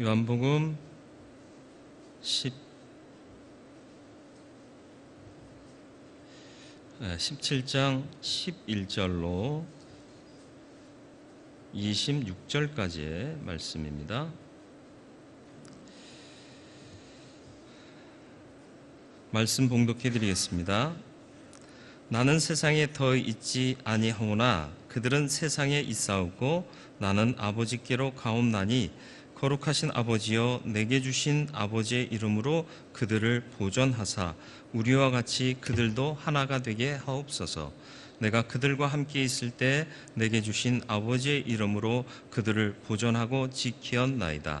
요한복음 10 17장 11절로 26절까지의 말씀입니다. 말씀 봉독해 드리겠습니다. 나는 세상에 더 있지 아니하오나 그들은 세상에 있사오고 나는 아버지께로 가옵나니 거룩하신 아버지여 내게 주신 아버지의 이름으로 그들을 보존하사 우리와 같이 그들도 하나가 되게 하옵소서. 내가 그들과 함께 있을 때 내게 주신 아버지의 이름으로 그들을 보존하고 지키었나이다.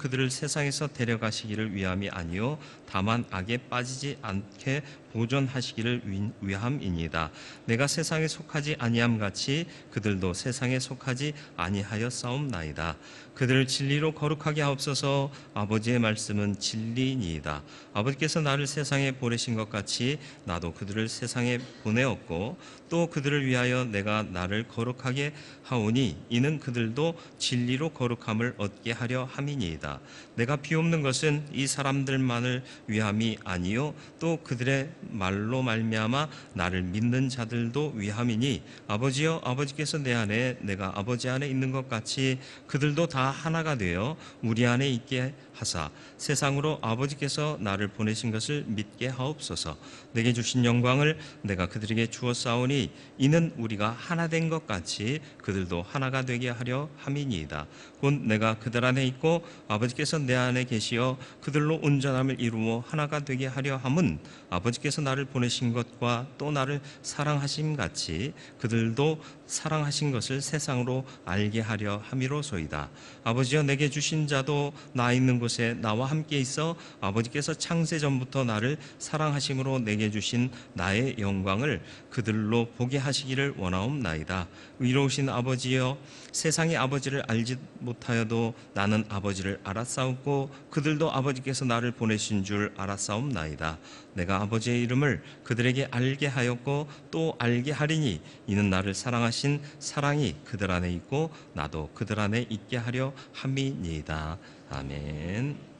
그들을 세상에서 데려가시기를 위함이 아니요 다만 악에 빠지지 않게 보존하시기를 위함이니이다. 내가 세상에 속하지 아니함 같이 그들도 세상에 속하지 아니하여 싸움나이다. 그들을 진리로 거룩하게 하옵소서 아버지의 말씀은 진리니이다. 아버지께서 나를 세상에 보내신 것 같이 나도 그들을 세상에 보내었고 또 그들을 위하여 내가 나를 거룩하게 하오니 이는 그들도 진리로 거룩함을 얻게 하려 함이니이다. 내가 비옵는 것은 이 사람들만을 위함이 아니요 또 그들의 말로 말미암아 나를 믿는 자들도 위함이니 아버지여 아버지께서 내 안에 내가 아버지 안에 있는 것 같이 그들도 다 하나가 되어 우리 안에 있게 하사 세상으로 아버지께서 나를 보내신 것을 믿게 하옵소서 내게 주신 영광을 내가 그들에게 주었사오니 이는 우리가 하나 된 것 같이 그들도 하나가 되게 하려 함이니이다 곧 내가 그들 안에 있고 아버지께서 내 안에 계시어 그들로 온전함을 이루어 하나가 되게 하려 함은 아버지께서 나를 보내신 것과 또 나를 사랑하심 같이 그들도 사랑하신 것을 세상으로 알게 하려 함이로소이다. 아버지여 내게 주신 자도 나 있는 곳에 나와 함께 있어 아버지께서 창세 전부터 나를 사랑하심으로 내게 주신 나의 영광을 그들로 보게 하시기를 원하옵나이다. 의로우신 아버지여 세상이 아버지를 알지 못하여도 나는 아버지를 알았사옵고 그들도 아버지께서 나를 보내신 줄 알았사옵나이다. 내가 아버지의 이름을 그들에게 알게 하였고 또 알게 하리니 이는 나를 사랑하신 사랑이 그들 안에 있고 나도 그들 안에 있게 하려 함이니이다. 아멘.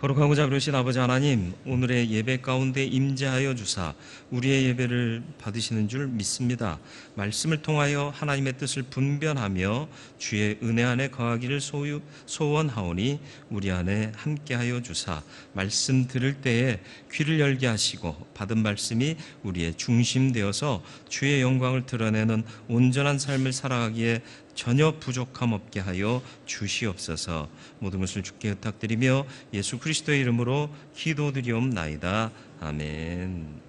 거룩하고자 그러신 아버지 하나님 오늘의 예배 가운데 임재하여 주사 우리의 예배를 받으시는 줄 믿습니다. 말씀을 통하여 하나님의 뜻을 분별하며 주의 은혜 안에 거하기를 소유, 소원하오니 우리 안에 함께하여 주사 말씀 들을 때에 귀를 열게 하시고 받은 말씀이 우리의 중심 되어서 주의 영광을 드러내는 온전한 삶을 살아가기에 전혀 부족함 없게 하여 주시옵소서. 모든 것을 주께 부탁드리며 예수 그리스도의 이름으로 기도드리옵나이다. 아멘.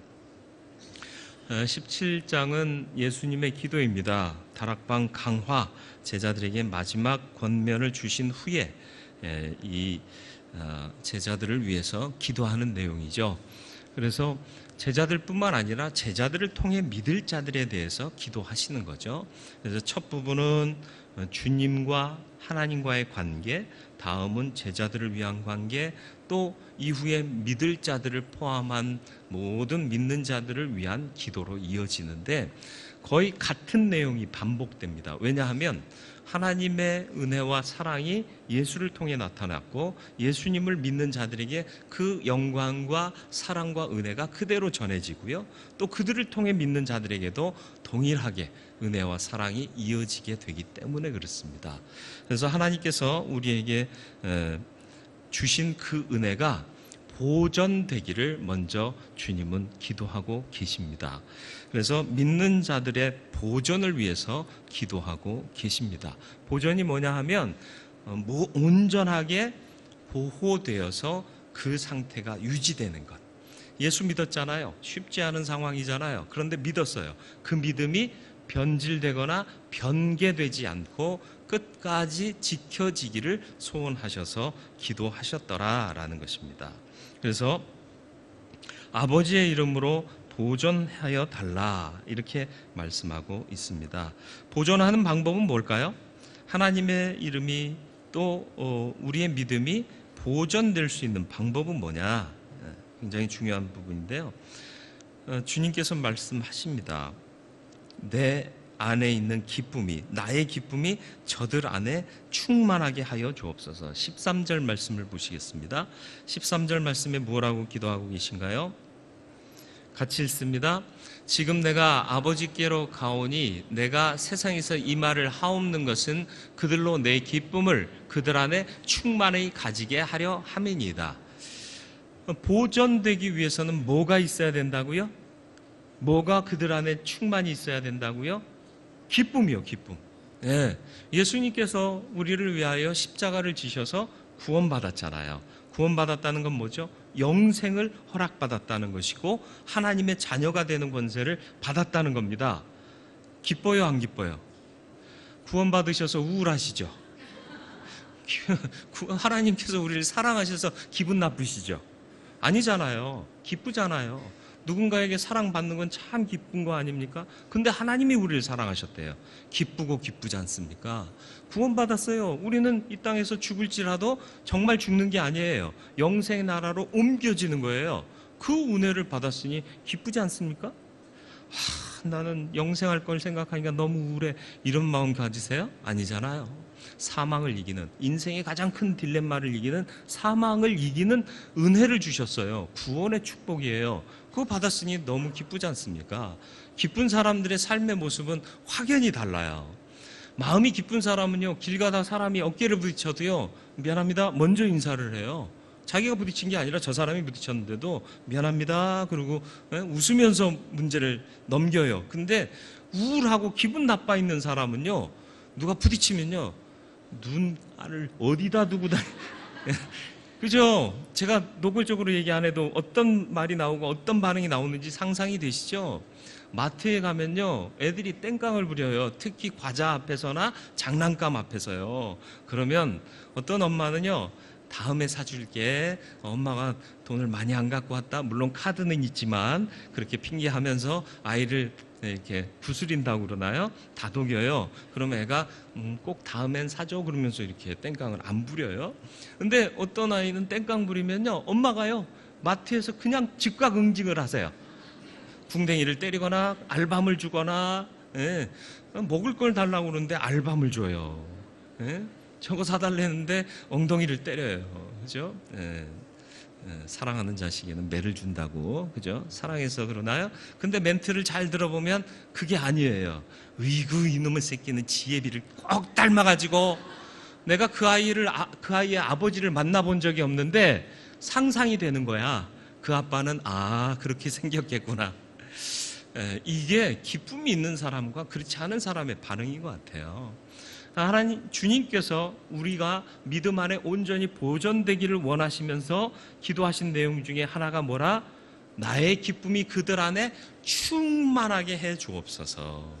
17장은 예수님의 기도입니다. 다락방 강화 제자들에게 마지막 권면을 주신 후에 이 제자들을 위해서 기도하는 내용이죠. 그래서 제자들뿐만 아니라 제자들을 통해 믿을 자들에 대해서 기도하시는 거죠. 그래서 첫 부분은 주님과 하나님과의 관계, 다음은 제자들을 위한 관계, 또 이후에 믿을 자들을 포함한 모든 믿는 자들을 위한 기도로 이어지는데 거의 같은 내용이 반복됩니다. 왜냐하면 하나님의 은혜와 사랑이 예수를 통해 나타났고 예수님을 믿는 자들에게 그 영광과 사랑과 은혜가 그대로 전해지고요. 또 그들을 통해 믿는 자들에게도 동일하게 은혜와 사랑이 이어지게 되기 때문에 그렇습니다. 그래서 하나님께서 우리에게 주신 그 은혜가 보존되기를 먼저 주님은 기도하고 계십니다. 그래서 믿는 자들의 보존을 위해서 기도하고 계십니다. 보존이 뭐냐 하면 어, 뭐 온전하게 보호되어서 그 상태가 유지되는 것. 예수 믿었잖아요. 쉽지 않은 상황이잖아요. 그런데 믿었어요. 그 믿음이 변질되거나 변개되지 않고 끝까지 지켜지기를 소원하셔서 기도하셨더라라는 것입니다. 그래서 아버지의 이름으로 보존하여 달라 이렇게 말씀하고 있습니다. 보존하는 방법은 뭘까요? 하나님의 이름이 또 어, 우리의 믿음이 보존될 수 있는 방법은 뭐냐? 예, 굉장히 중요한 부분인데요. 어, 주님께서 말씀하십니다. 내 안에 있는 기쁨이 나의 기쁨이 저들 안에 충만하게 하여 주옵소서. 13절 말씀을 보시겠습니다. 13절 말씀에 뭐라고 기도하고 계신가요? 같이 읽습니다. 지금 내가 아버지께로 가오니 내가 세상에서 이 말을 하옵는 것은 그들로 내 기쁨을 그들 안에 충만히 가지게 하려 함이니이다. 보존되기 위해서는 뭐가 있어야 된다고요? 뭐가 그들 안에 충만히 있어야 된다고요? 기쁨이요, 기쁨. 예. 예수님께서 우리를 위하여 십자가를 지셔서 구원받았잖아요. 구원받았다는 건 뭐죠? 영생을 허락받았다는 것이고 하나님의 자녀가 되는 권세를 받았다는 겁니다. 기뻐요, 안 기뻐요? 구원받으셔서 우울하시죠? 구- 하나님께서 우리를 사랑하셔서 기분 나쁘시죠? 아니잖아요. 기쁘잖아요. 누군가에게 사랑받는 건 참 기쁜 거 아닙니까? 근데 하나님이 우리를 사랑하셨대요. 기쁘고 기쁘지 않습니까? 구원받았어요. 우리는 이 땅에서 죽을지라도 정말 죽는 게 아니에요. 영생 나라로 옮겨지는 거예요. 그 은혜를 받았으니 기쁘지 않습니까? 하, 나는 영생할 걸 생각하니까 너무 우울해. 이런 마음 가지세요? 아니잖아요. 사망을 이기는 인생의 가장 큰 딜레마를 이기는 사망을 이기는 은혜를 주셨어요. 구원의 축복이에요. 그거 받았으니 너무 기쁘지 않습니까? 기쁜 사람들의 삶의 모습은 확연히 달라요. 마음이 기쁜 사람은요, 길 가다 사람이 어깨를 부딪혀도요, 미안합니다. 먼저 인사를 해요. 자기가 부딪힌 게 아니라 저 사람이 부딪혔는데도 미안합니다. 그리고 예, 웃으면서 문제를 넘겨요. 근데 우울하고 기분 나빠 있는 사람은요, 누가 부딪히면요, 눈알을 어디다 두고 다니. 그죠? 제가 노골적으로 얘기 안 해도 어떤 말이 나오고 어떤 반응이 나오는지 상상이 되시죠? 마트에 가면요, 애들이 땡깡을 부려요. 특히 과자 앞에서나 장난감 앞에서요. 그러면 어떤 엄마는요, 다음에 사줄게. 엄마가 돈을 많이 안 갖고 왔다. 물론 카드는 있지만 그렇게 핑계하면서 아이를 이렇게 부스린다고 그러나요? 다독여요. 그러면 애가 음, 꼭 다음엔 사줘 그러면서 이렇게 땡깡을 안 부려요. 근데 어떤 아이는 땡깡 부리면요, 엄마가요 마트에서 그냥 즉각 응징을 하세요. 궁뎅이를 때리거나 알밤을 주거나 예, 먹을 걸 달라고 그러는데 알밤을 줘요. 예? 저거 사달랬는데 엉덩이를 때려요. 그죠? 예. 예, 사랑하는 자식에는 매를 준다고 그죠? 사랑해서 그러나요? 근데 멘트를 잘 들어보면 그게 아니에요. 의구 이놈의 새끼는 지혜비를 꼭 닮아가지고 내가 그 아이를 아- 그 아이의 아버지를 만나본 적이 없는데 상상이 되는 거야. 그 아빠는 아 그렇게 생겼겠구나. 에, 이게 기쁨이 있는 사람과 그렇지 않은 사람의 반응인 것 같아요. 하나님 주님께서 우리가 믿음 안에 온전히 보존되기를 원하시면서 기도하신 내용 중에 하나가 뭐라? 나의 기쁨이 그들 안에 충만하게 해 주옵소서.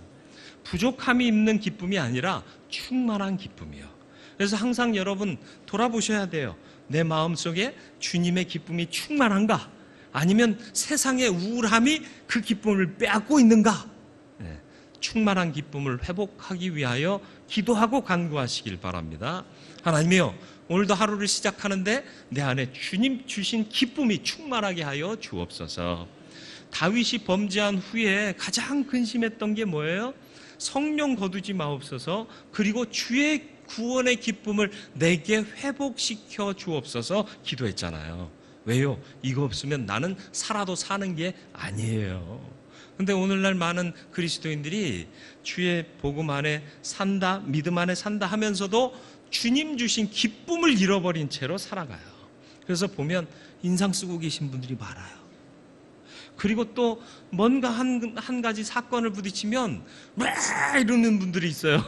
부족함이 있는 기쁨이 아니라 충만한 기쁨이요. 그래서 항상 여러분 돌아보셔야 돼요. 내 마음 속에 주님의 기쁨이 충만한가? 아니면 세상의 우울함이 그 기쁨을 빼앗고 있는가? 네, 충만한 기쁨을 회복하기 위하여 기도하고 간구하시길 바랍니다. 하나님이요, 오늘도 하루를 시작하는데 내 안에 주님 주신 기쁨이 충만하게 하여 주옵소서. 다윗이 범죄한 후에 가장 근심했던 게 뭐예요? 성령 거두지 마옵소서. 그리고 주의 구원의 기쁨을 내게 회복시켜 주옵소서 기도했잖아요. 왜요? 이거 없으면 나는 살아도 사는 게 아니에요. 근데 오늘날 많은 그리스도인들이 주의 복음 안에 산다, 믿음 안에 산다 하면서도 주님 주신 기쁨을 잃어버린 채로 살아가요. 그래서 보면 인상 쓰고 계신 분들이 많아요. 그리고 또 뭔가 한, 한 가지 사건을 부딪히면 왜 이러는 분들이 있어요.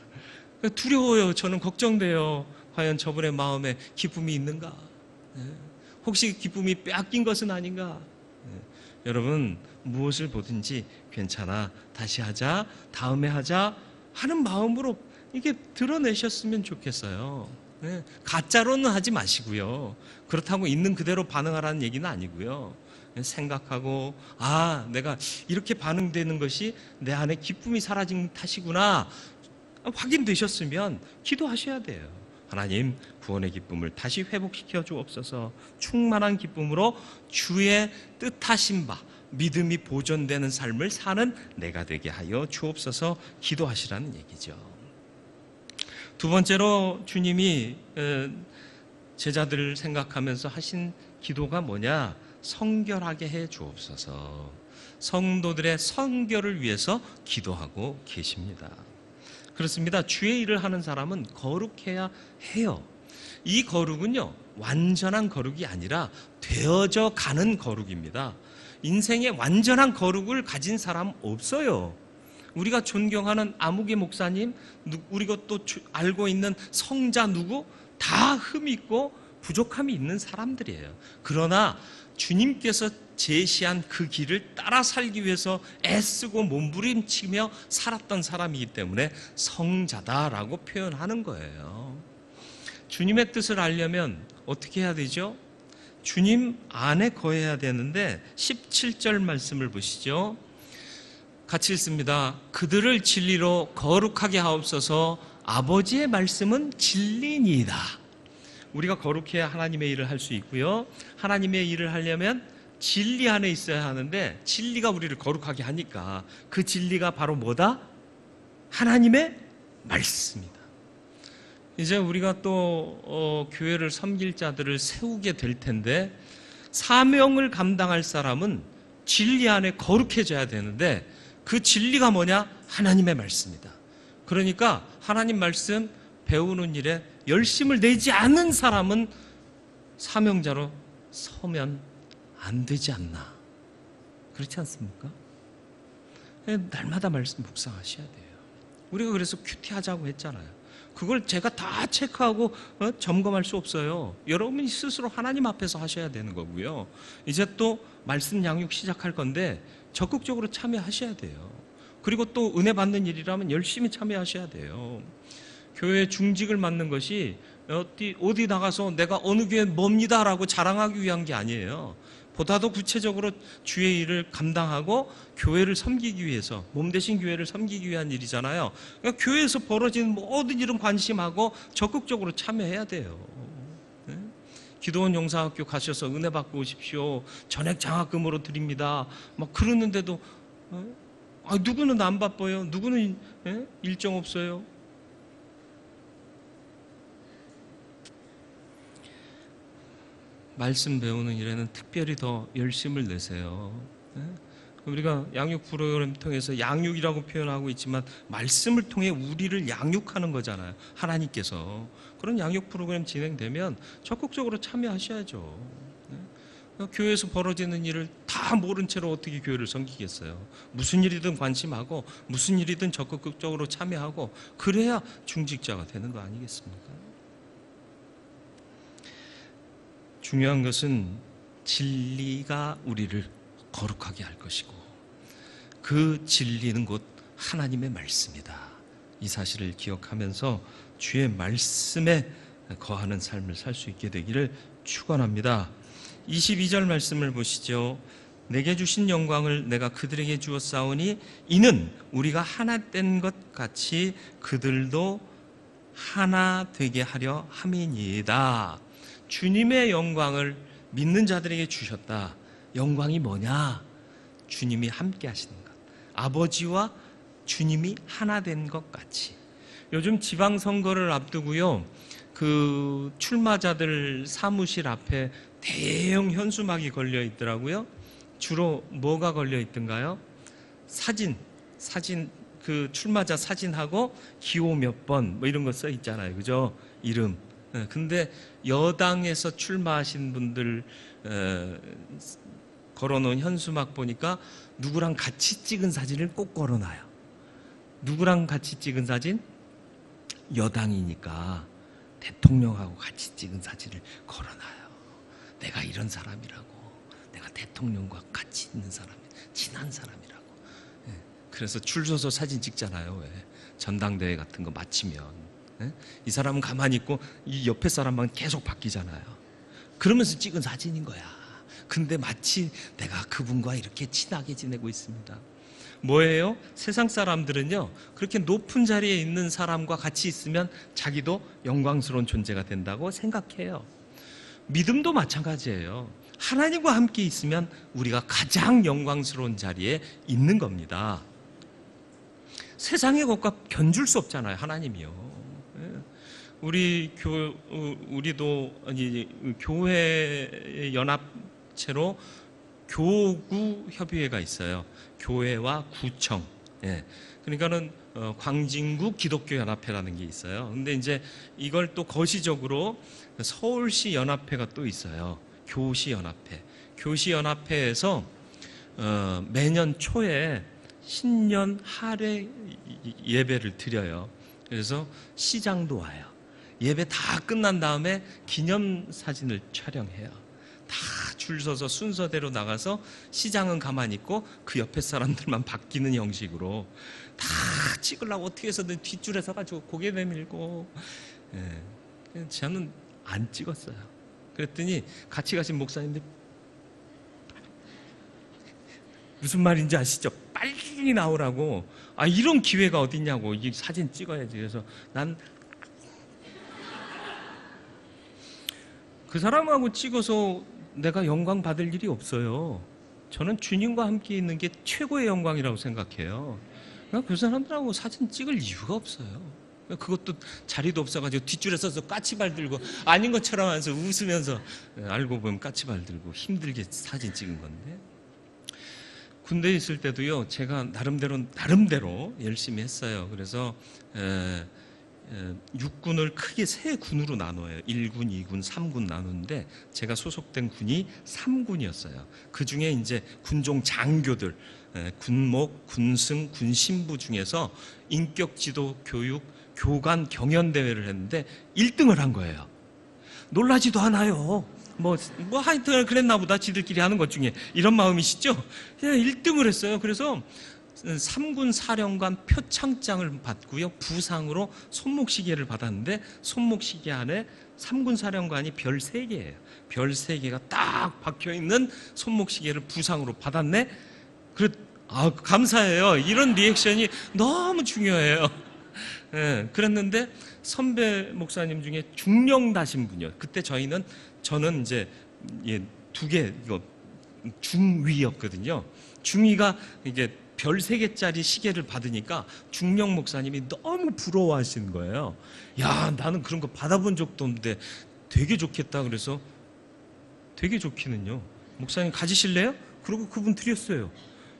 두려워요. 저는 걱정돼요. 과연 저분의 마음에 기쁨이 있는가? 예. 혹시 기쁨이 빼앗긴 것은 아닌가? 예. 여러분 무엇을 보든지 괜찮아. 다시 하자. 다음에 하자. 하는 마음으로 이게 드러내셨으면 좋겠어요. 예, 가짜로는 하지 마시고요. 그렇다고 있는 그대로 반응하라는 얘기는 아니고요. 예, 생각하고 아 내가 이렇게 반응되는 것이 내 안에 기쁨이 사라진 탓이구나 확인되셨으면 기도하셔야 돼요. 하나님 구원의 기쁨을 다시 회복시켜 주옵소서. 충만한 기쁨으로 주의 뜻하신 바 믿음이 보존되는 삶을 사는 내가 되게 하여 주옵소서. 기도하시라는 얘기죠. 두 번째로 주님이 에, 제자들을 생각하면서 하신 기도가 뭐냐? 성결하게 해 주옵소서. 성도들의 성결을 위해서 기도하고 계십니다. 그렇습니다. 주의 일을 하는 사람은 거룩해야 해요. 이 거룩은요, 완전한 거룩이 아니라 되어져 가는 거룩입니다. 인생에 완전한 거룩을 가진 사람 없어요. 우리가 존경하는 아무개 목사님, 누- 우리가 또 주- 알고 있는 성자 누구 다 흠이 있고 부족함이 있는 사람들이에요. 그러나 주님께서 제시한 그 길을 따라 살기 위해서 애쓰고 몸부림치며 살았던 사람이기 때문에 성자다라고 표현하는 거예요. 주님의 뜻을 알려면 어떻게 해야 되죠? 주님 안에 거해야 되는데 17절 말씀을 보시죠. 같이 읽습니다. 그들을 진리로 거룩하게 하옵소서 아버지의 말씀은 진리니이다. 우리가 거룩해야 하나님의 일을 할 수 있고요. 하나님의 일을 하려면 진리 안에 있어야 하는데 진리가 우리를 거룩하게 하니까 그 진리가 바로 뭐다? 하나님의 말씀이다. 이제 우리가 또 어, 교회를 섬길 자들을 세우게 될 텐데 사명을 감당할 사람은 진리 안에 거룩해져야 되는데 그 진리가 뭐냐? 하나님의 말씀이다. 그러니까 하나님 말씀 배우는 일에 열심을 내지 않는 사람은 사명자로 서면 안 되지 않나. 그렇지 않습니까? 예, 날마다 말씀 묵상하셔야 돼요. 우리가 그래서 큐티하자고 했잖아요. 그걸 제가 다 체크하고 어, 점검할 수 없어요. 여러분이 스스로 하나님 앞에서 하셔야 되는 거고요. 이제 또 말씀 양육 시작할 건데 적극적으로 참여하셔야 돼요. 그리고 또 은혜 받는 일이라면 열심히 참여하셔야 돼요. 교회 중직을 맡는 것이 어디 어디 나가서 내가 어느 교회 뭡니다라고 자랑하기 위한 게 아니에요. 보다 더 구체적으로 주의 일을 감당하고 교회를 섬기기 위해서 몸 대신 교회를 섬기기 위한 일이잖아요. 그러니까 교회에서 벌어지는 모든 일은 관심하고 적극적으로 참여해야 돼요. 네? 기도원 용사학교 가셔서 은혜 받고 오십시오. 전액 장학금으로 드립니다. 막 그러는데도 어? 아, 누구는 안 바빠요. 누구는 예? 일정 없어요. 말씀 배우는 일에는 특별히 더 열심을 내세요. 예? 우리가 양육 프로그램 통해서 양육이라고 표현하고 있지만 말씀을 통해 우리를 양육하는 거잖아요. 하나님께서 그런 양육 프로그램 진행되면 적극적으로 참여하셔야죠. 예? 교회에서 벌어지는 일을 다 모른 채로 어떻게 교회를 섬기겠어요? 무슨 일이든 관심하고 무슨 일이든 적극적으로 참여하고 그래야 중직자가 되는 거 아니겠습니까? 중요한 것은 진리가 우리를 거룩하게 할 것이고 그 진리는 곧 하나님의 말씀이다. 이 사실을 기억하면서 주의 말씀에 거하는 삶을 살 수 있게 되기를 축원합니다. 22절 말씀을 보시죠. 내게 주신 영광을 내가 그들에게 주었사오니 이는 우리가 하나 된 것 같이 그들도 하나 되게 하려 함이니이다. 주님의 영광을 믿는 자들에게 주셨다. 영광이 뭐냐? 주님이 함께 하시는 것. 아버지와 주님이 하나 된 것 같이. 요즘 지방선거를 앞두고요. 그 출마자들 사무실 앞에 대형 현수막이 걸려 있더라고요. 주로 뭐가 걸려 있던가요? 사진, 사진, 그 출마자 사진하고 기호 몇 번 뭐 이런 거 써 있잖아요. 그죠? 이름. 예, 근데 여당에서 출마하신 분들 에, 걸어놓은 현수막 보니까 누구랑 같이 찍은 사진을 꼭 걸어놔요. 누구랑 같이 찍은 사진? 여당이니까 대통령하고 같이 찍은 사진을 걸어놔요. 내가 이런 사람이라고. 내가 대통령과 같이 있는 사람, 친한 사람이라고. 예, 그래서 줄 서서 사진 찍잖아요. 왜? 전당대회 같은 거 마치면 예? 이 사람은 가만히 있고 이 옆에 사람만 계속 바뀌잖아요. 그러면서 찍은 사진인 거야. 근데 마치 내가 그분과 이렇게 친하게 지내고 있습니다. 뭐예요? 세상 사람들은요, 그렇게 높은 자리에 있는 사람과 같이 있으면 자기도 영광스러운 존재가 된다고 생각해요. 믿음도 마찬가지예요. 하나님과 함께 있으면 우리가 가장 영광스러운 자리에 있는 겁니다. 세상의 것과 견줄 수 없잖아요, 하나님이요. 예. 우리 교 어, 우리도 아니 교회 연합체로 교구 협의회가 있어요. 교회와 구청. 예. 그러니까는 어, 광진구 기독교 연합회라는 게 있어요. 근데 이제 이걸 또 거시적으로 서울시 연합회가 또 있어요. 교시 연합회. 교시 연합회에서 어, 매년 초에 신년 할애 예배를 드려요. 그래서 시장도 와요. 예배 다 끝난 다음에 기념 사진을 촬영해요. 다 줄 서서 순서대로 나가서 시장은 가만히 있고 그 옆에 사람들만 바뀌는 형식으로 다 찍으려고 어떻게 해서든 뒷줄에 서가지고 고개 내밀고 예. 저는 안 찍었어요. 그랬더니 같이 가신 목사님들 무슨 말인지 아시죠? 빨리 나오라고. 아 이런 기회가 어딨냐고. 이 사진 찍어야지. 그래서 난 그 사람하고 찍어서 내가 영광 받을 일이 없어요. 저는 주님과 함께 있는 게 최고의 영광이라고 생각해요. 그러니까 그 사람들하고 사진 찍을 이유가 없어요. 그것도 자리도 없어가지고 뒷줄에 서서 까치발 들고 아닌 것처럼 하면서 웃으면서 알고 보면 까치발 들고 힘들게 사진 찍은 건데 군대에 있을 때도요 제가 나름대로 나름대로 열심히 했어요. 그래서 에, 에, 육군을 크게 세 군으로 나눠요. 1군, 2군, 3군 나누는데 제가 소속된 군이 3군이었어요. 그 중에 이제 군종 장교들, 에, 군목, 군승, 군신부 중에서 인격 지도 교육 교관 경연 대회를 했는데 1등을 한 거예요. 놀라지도 않아요. 뭐, 뭐 하여튼 그랬나 보다 지들끼리 하는 것 중에 이런 마음이시죠? 예, 1등을 했어요. 그래서 3군 사령관 표창장을 받고요. 부상으로 손목시계를 받았는데 손목시계 안에 3군 사령관이 별 3개예요. 별 3개가 딱 박혀 있는 손목시계를 부상으로 받았네. 그래 아, 감사해요. 이런 리액션이 너무 중요해요. 예, 그랬는데 선배 목사님 중에 중령 다신 분이요. 그때 저희는 저는 이제 예, 두개 이거 중위였거든요. 중위가 이게 별 세 개짜리 시계를 받으니까 중령 목사님이 너무 부러워하시는 거예요. 야, 나는 그런 거 받아본 적도 없는데 되게 좋겠다. 그래서 되게 좋기는요. 목사님 가지실래요? 그리고 그분 드렸어요.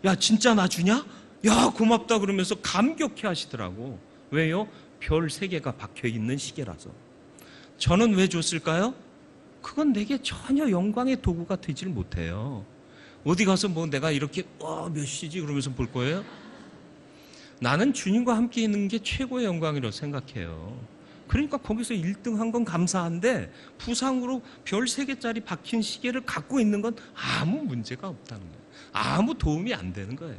야, 진짜 나 주냐? 야, 고맙다 그러면서 감격해 하시더라고. 왜요? 별 세 개가 박혀 있는 시계라서. 저는 왜 줬을까요? 그건 내게 전혀 영광의 도구가 되질 못해요. 어디 가서 뭐 내가 이렇게 와, 몇 시지 그러면서 볼 거예요? 나는 주님과 함께 있는 게 최고의 영광이라고 생각해요. 그러니까 거기서 1등 한 건 감사한데 부상으로 별 3개짜리 박힌 시계를 갖고 있는 건 아무 문제가 없다는 거예요. 아무 도움이 안 되는 거예요.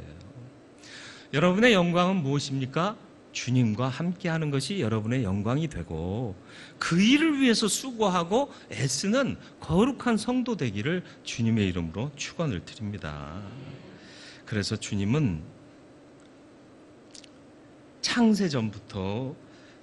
여러분의 영광은 무엇입니까? 주님과 함께 하는 것이 여러분의 영광이 되고 그 일을 위해서 수고하고 애쓰는 거룩한 성도 되기를 주님의 이름으로 축원을 드립니다. 그래서 주님은 창세 전부터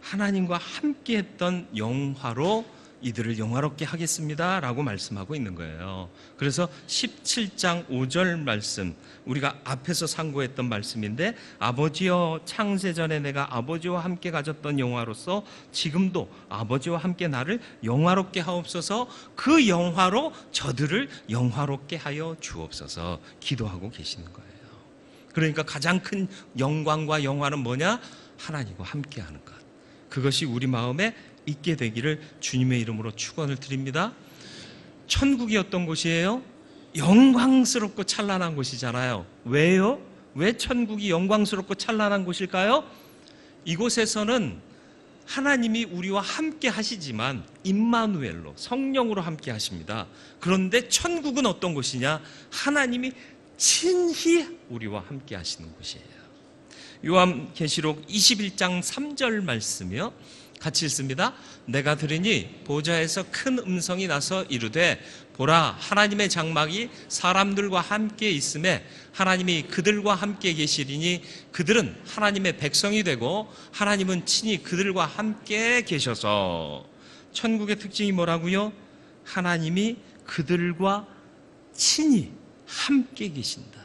하나님과 함께 했던 영화로 이들을 영화롭게 하겠습니다. 라고 말씀하고 있는 거예요. 그래서 17장 5절 말씀, 우리가 앞에서 상고했던 말씀인데, 아버지여 창세전에 내가 아버지와 함께 가졌던 영화로서 지금도 아버지와 함께 나를 영화롭게 하옵소서 그 영화로 저들을 영화롭게 하여 주옵소서 기도하고 계시는 거예요. 그러니까 가장 큰 영광과 영화는 뭐냐? 하나님과 함께 하는 것. 그것이 우리 마음에 있게 되기를 주님의 이름으로 축원을 드립니다. 천국이 어떤 곳이에요? 영광스럽고 찬란한 곳이잖아요. 왜요? 왜 천국이 영광스럽고 찬란한 곳일까요? 이곳에서는 하나님이 우리와 함께 하시지만 임마누엘로 성령으로 함께 하십니다. 그런데 천국은 어떤 곳이냐? 하나님이 친히 우리와 함께 하시는 곳이에요. 요한계시록 21장 3절 말씀이요. 같이 읽습니다. 내가 들으니 보좌에서 큰 음성이 나서 이르되 보라 하나님의 장막이 사람들과 함께 있음에 하나님이 그들과 함께 계시리니 그들은 하나님의 백성이 되고 하나님은 친히 그들과 함께 계셔서 천국의 특징이 뭐라고요? 하나님이 그들과 친히 함께 계신다.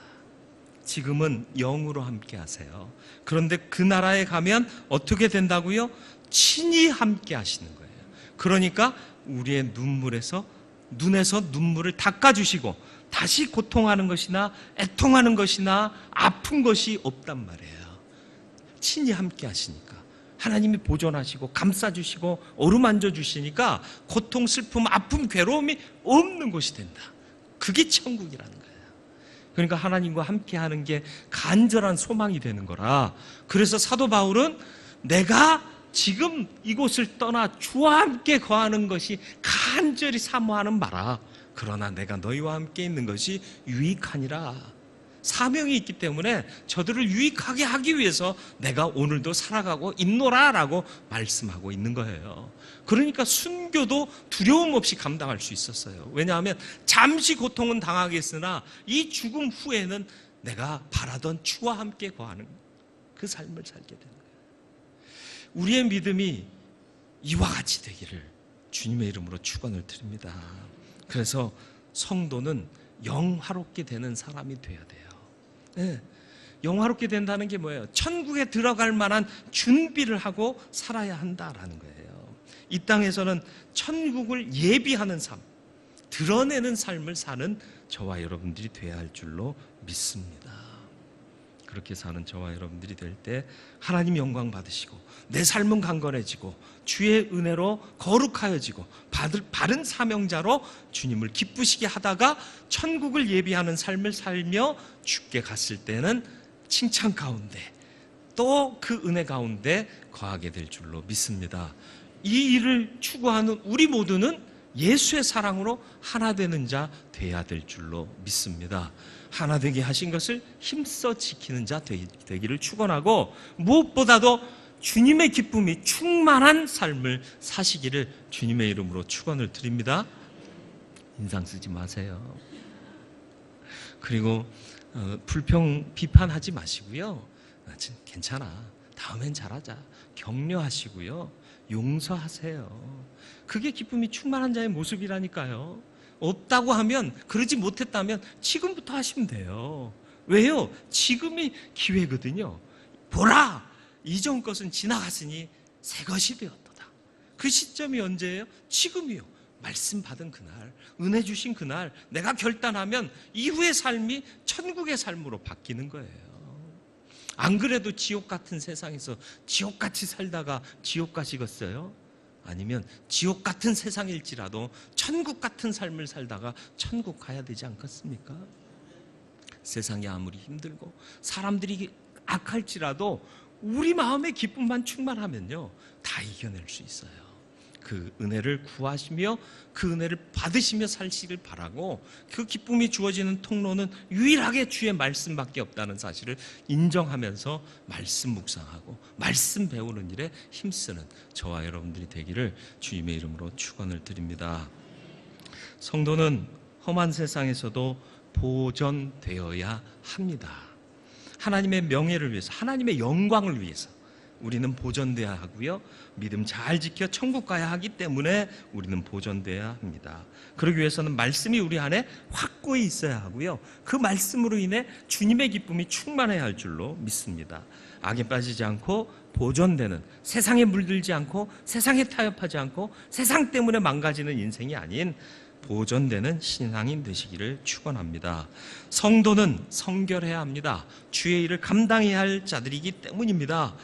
지금은 영으로 함께 하세요. 그런데 그 나라에 가면 어떻게 된다고요? 친히 함께 하시는 거예요. 그러니까 우리의 눈물에서 눈에서 눈물을 닦아 주시고 다시 고통하는 것이나 애통하는 것이나 아픈 것이 없단 말이에요. 친히 함께 하시니까 하나님이 보존하시고 감싸 주시고 어루만져 주시니까 고통, 슬픔, 아픔, 괴로움이 없는 곳이 된다. 그게 천국이라는 거예요. 그러니까 하나님과 함께 하는 게 간절한 소망이 되는 거라. 그래서 사도 바울은 내가 지금 이곳을 떠나 주와 함께 거하는 것이 간절히 사모하는 바라. 그러나 내가 너희와 함께 있는 것이 유익하니라. 사명이 있기 때문에 저들을 유익하게 하기 위해서 내가 오늘도 살아가고 있노라 라고 말씀하고 있는 거예요. 그러니까 순교도 두려움 없이 감당할 수 있었어요. 왜냐하면 잠시 고통은 당하겠으나 이 죽음 후에는 내가 바라던 주와 함께 거하는 그 삶을 살게 거예요. 우리의 믿음이 이와 같이 되기를 주님의 이름으로 축원을 드립니다. 그래서 성도는 영화롭게 되는 사람이 돼야 돼요. 네. 영화롭게 된다는 게 뭐예요? 천국에 들어갈 만한 준비를 하고 살아야 한다라는 거예요. 이 땅에서는 천국을 예비하는 삶, 드러내는 삶을 사는 저와 여러분들이 돼야 할 줄로 믿습니다. 그렇게 사는 저와 여러분들이 될 때 하나님 영광 받으시고 내 삶은 강건해지고 주의 은혜로 거룩하여지고 받을 바른 사명자로 주님을 기쁘시게 하다가 천국을 예비하는 삶을 살며 죽게 갔을 때는 칭찬 가운데 또 그 은혜 가운데 거하게 될 줄로 믿습니다. 이 일을 추구하는 우리 모두는 예수의 사랑으로 하나 되는 자 돼야 될 줄로 믿습니다. 하나 되게 하신 것을 힘써 지키는 자 되기를 축원하고 무엇보다도 주님의 기쁨이 충만한 삶을 사시기를 주님의 이름으로 축원을 드립니다. 인상 쓰지 마세요. 그리고 어, 불평 비판하지 마시고요. 아, 진- 괜찮아. 다음엔 잘하자. 격려하시고요. 용서하세요. 그게 기쁨이 충만한 자의 모습이라니까요. 없다고 하면 그러지 못했다면 지금부터 하시면 돼요. 왜요? 지금이 기회거든요. 보라! 이전 것은 지나갔으니 새 것이 되었도다. 그 시점이 언제예요? 지금이요. 말씀 받은 그날, 은혜 주신 그날, 내가 결단하면 이후의 삶이 천국의 삶으로 바뀌는 거예요. 안 그래도 지옥 같은 세상에서 지옥같이 살다가 지옥 가시겠어요? 아니면 지옥 같은 세상일지라도 천국 같은 삶을 살다가 천국 가야 되지 않겠습니까? 세상이 아무리 힘들고 사람들이 악할지라도 우리 마음의 기쁨만 충만하면요 다 이겨낼 수 있어요. 그 은혜를 구하시며 그 은혜를 받으시며 살시길 바라고 그 기쁨이 주어지는 통로는 유일하게 주의 말씀밖에 없다는 사실을 인정하면서 말씀 묵상하고 말씀 배우는 일에 힘쓰는 저와 여러분들이 되기를 주님의 이름으로 축원을 드립니다. 성도는 험한 세상에서도 보존되어야 합니다. 하나님의 명예를 위해서, 하나님의 영광을 위해서 우리는 보존돼야 하고요. 믿음 잘 지켜 천국 가야 하기 때문에 우리는 보존돼야 합니다. 그러기 위해서는 말씀이 우리 안에 확고히 있어야 하고요. 그 말씀으로 인해 주님의 기쁨이 충만해야 할 줄로 믿습니다. 악에 빠지지 않고 보존되는 세상에 물들지 않고 세상에 타협하지 않고 세상 때문에 망가지는 인생이 아닌 보존되는 신앙인 되시기를 축원합니다. 성도는 성결해야 합니다. 주의 일을 감당해야 할 자들이기 때문입니다.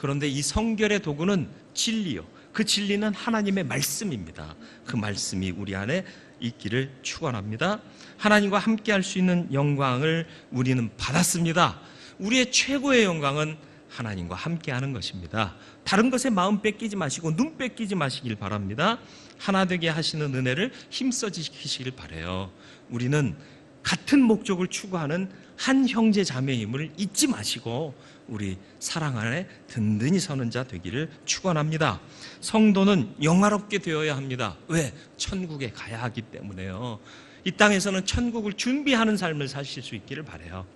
그런데 이 성결의 도구는 진리요. 그 진리는 하나님의 말씀입니다. 그 말씀이 우리 안에 있기를 축원합니다. 하나님과 함께 할 수 있는 영광을 우리는 받았습니다. 우리의 최고의 영광은 하나님과 함께 하는 것입니다. 다른 것에 마음 뺏기지 마시고 눈 뺏기지 마시길 바랍니다. 하나 되게 하시는 은혜를 힘써 지키시길 바래요. 우리는 같은 목적을 추구하는 한 형제 자매임을 잊지 마시고 우리 사랑 안에 든든히 서는 자 되기를 축원합니다. 성도는 영화롭게 되어야 합니다. 왜? 천국에 가야 하기 때문에요. 이 땅에서는 천국을 준비하는 삶을 사실 수 있기를 바래요.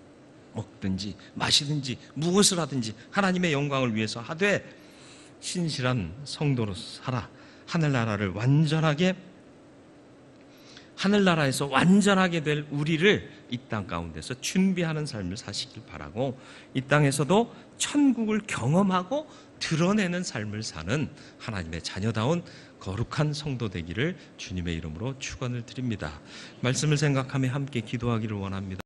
먹든지 마시든지 무엇을 하든지 하나님의 영광을 위해서 하되 신실한 성도로 살아 하늘나라를 완전하게 하늘나라에서 완전하게 될 우리를 이 땅 가운데서 준비하는 삶을 사시길 바라고 이 땅에서도 천국을 경험하고 드러내는 삶을 사는 하나님의 자녀다운 거룩한 성도 되기를 주님의 이름으로 축원을 드립니다. 말씀을 생각하며 함께 기도하기를 원합니다.